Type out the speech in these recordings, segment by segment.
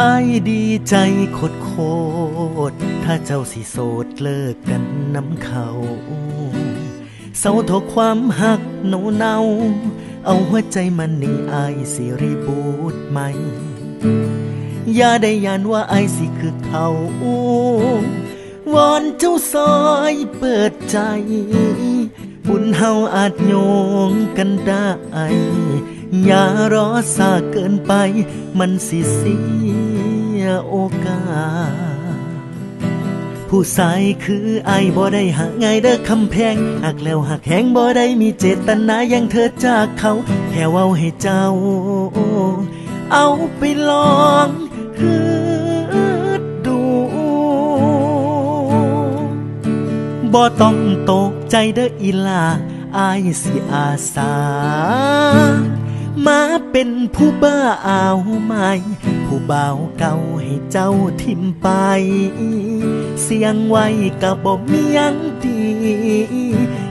อายดีใจโคตรโคตรถ้าเจ้าสิโสดเลิกกันน้ำเขาเศร้าทกความหักเนาเนาเอาหัวใจมันนี่อายสิรีบูดใหม่อย่าได้ยานว่าไอายสิคือเขาวอนเจ้าซอยเปิดใจ บุญเฮาอาจโยงกันได้อย่ารอสาเกินไป มันสิเสีย โอกาส ผู้ชายคือไอบ่ได้หักง่ายเด้อคำแพงหักแล้วหักแหงบ่ได้มีเจตนาอยังเธอจากเขา แค่เว้าให้เจ้า เอาไปลองฮึดดูบ่ต้องตกใจเด้ออีลาอายสิอาสา มาเป็นผู้บ้าเอาไหม่ ผู้บ่าวเก่าให้เจ้าทิมไป เสียงไว้กับบ่มียังดี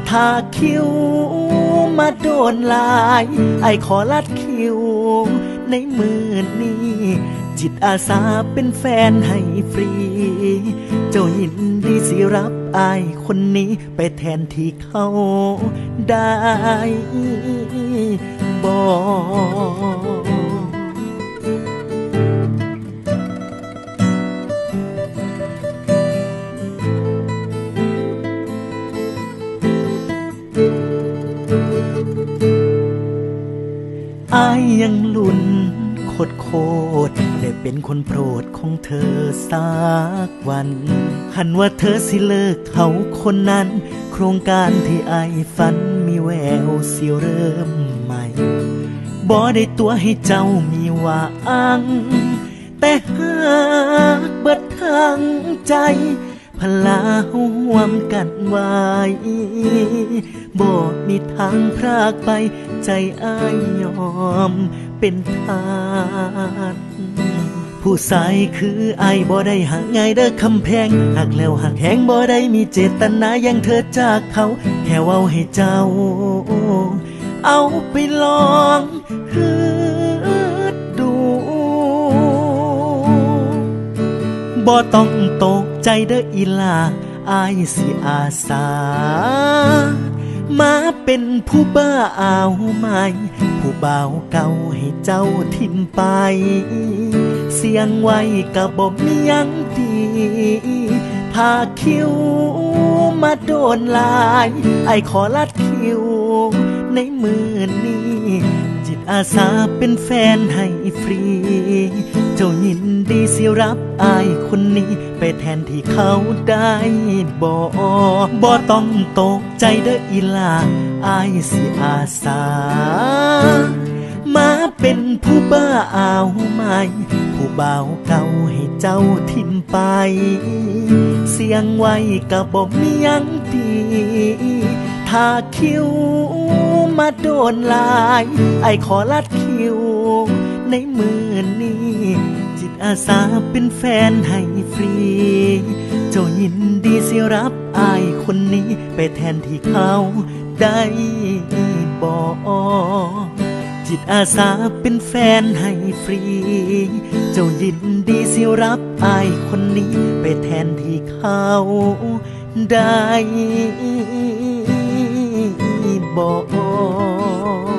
ถ้าคิวมาโดนลาย ไอขอลัดคิวในมือนี้ จิตอาสาเป็นแฟนให้ฟรี เจ้ายินดีสิรับอายคนนี้ไปแทนที่เขาได้ บอกอายยังลุ้นโคตรโคตรได้เป็นคนโปรดของเธอสักวัน หันว่าเธอสิเลิกเขาคนนั้น โครงการที่อายฝันมีแววสิเริ่มใหม่ บ่ได้ตัวให้เจ้ามีหว่าอัง แต่หากเบิดทางใจ พลาห่วมกันไว้บ่มีทางพรากไป ใจอ้ายยอมเป็นทาสผู้ชายคืออายบ่ได้หักง่ายเด้อคำแพงหักแล้วหักแหงบ่ได้มีเจตนาอยังเธอจากเขา แค่เว้าให้เจ้า เอาไปลอง ฮึดดูบ่ต้องตกใจเด้ออีลาอายสิอาสา มาเป็นผู้บ้าเอาไหมผู้บ่าวเก่าให้เจ้าทิมไป เสียงไว้กับบ่มียังดีถ้าคิวมาโดนลาย ไอขอลัดคิวในมือนี้ จิตอาสาเป็นแฟนให้ฟรี เจ้ายินดีสิรับอายคนนี้ ไปแทนที่เขาได้บ่บ่ต้องตกใจเด้ออีลาอายสิอาสา มาเป็นผู้บ้าเอาไหมผู้บ่าวเก่าให้เจ้าทิมไป เสียงไว้กับบ่มียังดีถ้าคิ้ว มาโดนลาย ไอขอลัดคิว ในมือนี้ จิตอาสาเป็นแฟนให้ฟรี เจ้ายินดีสิรับอายคนนี้ ไปแทนที่เขาได้บอกจิตอาสาเป็นแฟนให้ฟรี เจ้ายินดีสิรับอายคนนี้ ไปแทนที่เขาได้ 宝。